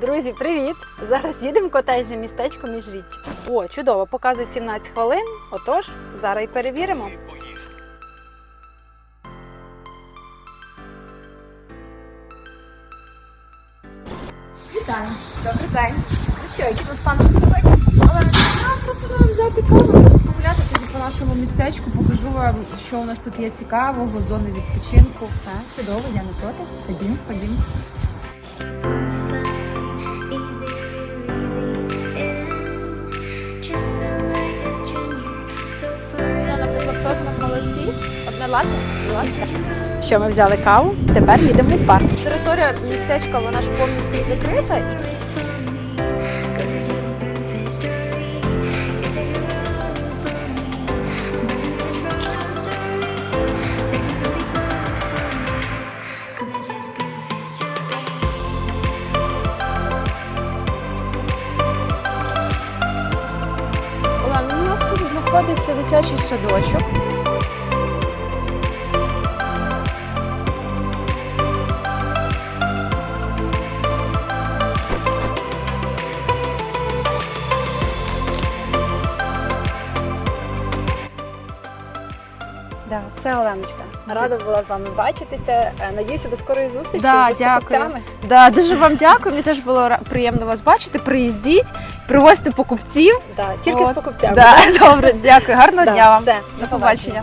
Друзі, привіт! Зараз їдемо в котежне містечко Міжріччя. О, чудово, показує 17 хвилин. Отож, зараз і перевіримо. Вітаю. Добрий день. Ну що, які вас плани сьогодні? Але я пропоную взяти каву, погуляти тоді по нашому містечку, покажу вам, що у нас тут є цікавого, зони відпочинку, все. Чудово, я не проти. Ходім, ходім. Лате, лате. Що ми взяли каву? Тепер їдемо в парк. Територія містечка, вона ж повністю закрита. Олена, у нас тут знаходиться дитячий садочок. Да, все, Оленочка. Рада була з вами бачитися. Е, Надіюся, до скорої зустрічі Да, зі дякую. Да, дуже вам дякую. Мені теж було приємно вас бачити. Приїздіть, привозьте покупців. Да, тільки От. з покупцями. Да, добре, дякую. Гарного Да, дня вам. все, До побачення.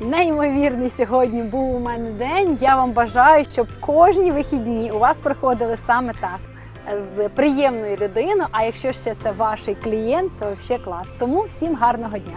Неймовірний сьогодні був у мене день. Я вам бажаю, щоб кожні вихідні у вас проходили саме так. З приємною людиною, а якщо ще це ваш клієнт, це взагалі клас. Тому всім гарного дня.